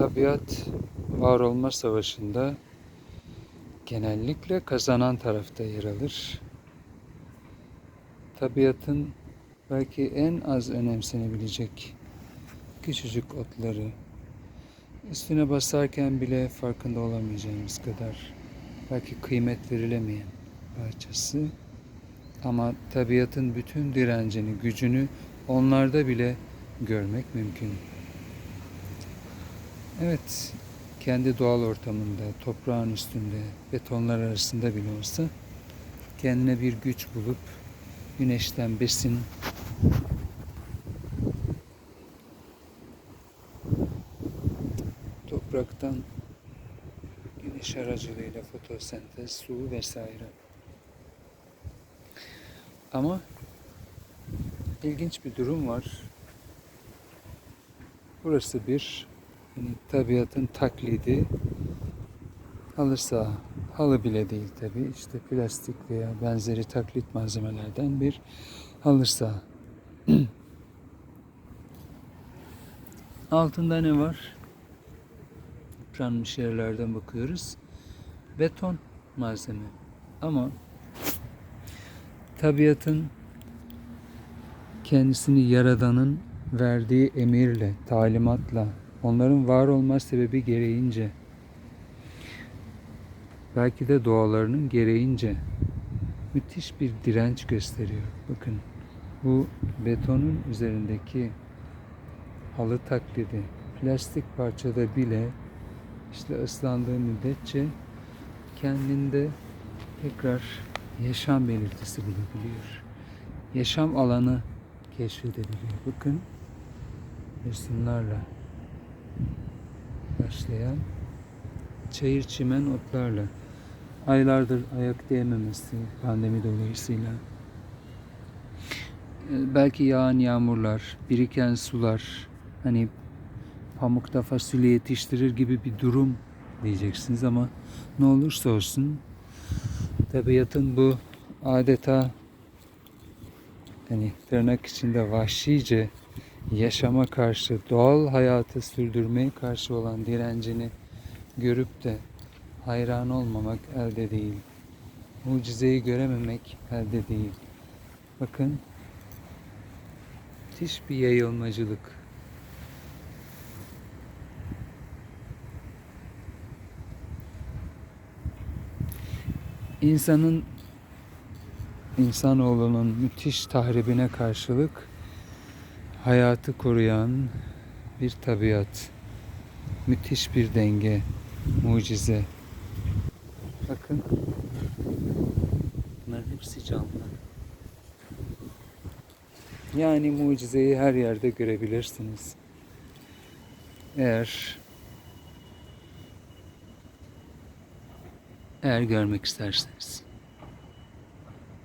tabiat var olma savaşında genellikle kazanan tarafta yer alır. Tabiatın belki en az önemsenebilecek küçücük otları üstüne basarken bile farkında olamayacağımız kadar belki kıymet verilemeyen parçası ama tabiatın bütün direncini, gücünü onlarda bile görmek mümkün. Evet, kendi doğal ortamında, toprağın üstünde, betonlar arasında bile olsa kendine bir güç bulup güneşten besin topraktan güneş aracılığıyla fotosentez, su vesaire. Ama ilginç bir durum var. Burası bir hani tabiatın taklidi. Halı saha. Halı bile değil tabi. İşte plastik veya benzeri taklit malzemelerden bir halı saha. Altında ne var? Yıpranmış yerlerden bakıyoruz. Beton malzeme. Ama tabiatın kendisini yaradanın verdiği emirle, talimatla, onların var olma sebebi gereğince, belki de doğalarının gereğince müthiş bir direnç gösteriyor. Bakın bu betonun üzerindeki halı taklidi, plastik parçada bile işte ıslandığı müddetçe kendinde tekrar yaşam belirtisi bulabiliyor. Yaşam alanı keşfedebiliyor. Bakın resimlerle başlayan çayır çimen otlarla aylardır ayak değmemesi pandemi dolayısıyla e, belki yağan yağmurlar, biriken sular hani pamukta fasulye yetiştirir gibi bir durum diyeceksiniz ama ne olursa olsun tabiatın bu adeta hani tırnak içinde vahşice yaşama karşı, doğal hayatı sürdürmeye karşı olan direncini görüp de hayran olmamak elde değil. Mucizeyi görememek elde değil. Bakın müthiş bir yayılmacılık. İnsanın insanoğlunun müthiş tahribine karşılık hayatı koruyan bir tabiat, müthiş bir denge, mucize. Bakın, bunların hepsi canlı. Yani mucizeyi her yerde görebilirsiniz. Eğer eğer görmek isterseniz.